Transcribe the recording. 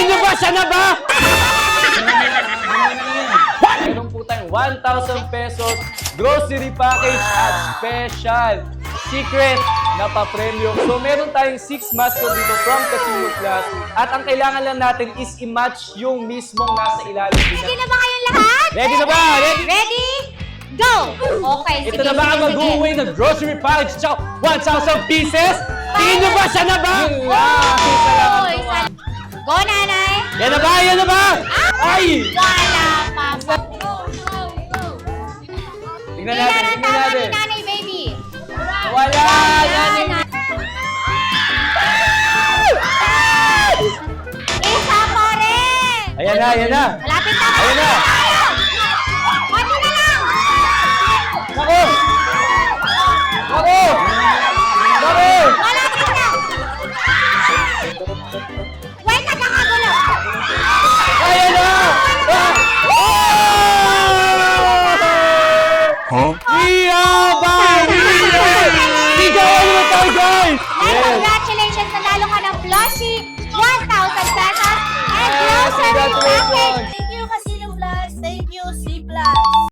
Tingin nyo ba? Siya na ba? Meron po tayong 1,000 pesos grocery package at special secret na pa-premium. So, meron tayong 6 mascot dito from Casino Plus. At ang kailangan lang natin is i-match yung mismong nasa ilalim. Ready na ba kayong lahat? Ready na ba? Ready? Ready? Go! Okay, Ito sige, na ba ang mag-uwi ng grocery package sa 1,000 pieces? Tingin nyo ba? Siya na ba? Yun Yan na ba? Yan na ba? Ay! Wala pa pa. Tingnan Kailan natin, ang tingnan tama ni natin. nanay, baby? Wala! Eh. Isa pa rin! Ayan na, ayan na. Malapit na! Ayun na. Konti na lang! Ako! Ako! Ako! Malapit na! Huh? Rio! Bye! Rio! Rio! Ano tayo, guys? And congratulations! Nanalo ka ng plushie, 1,000 pesos, and grocery package! Thank you, Casino Plus! Thank you, CP!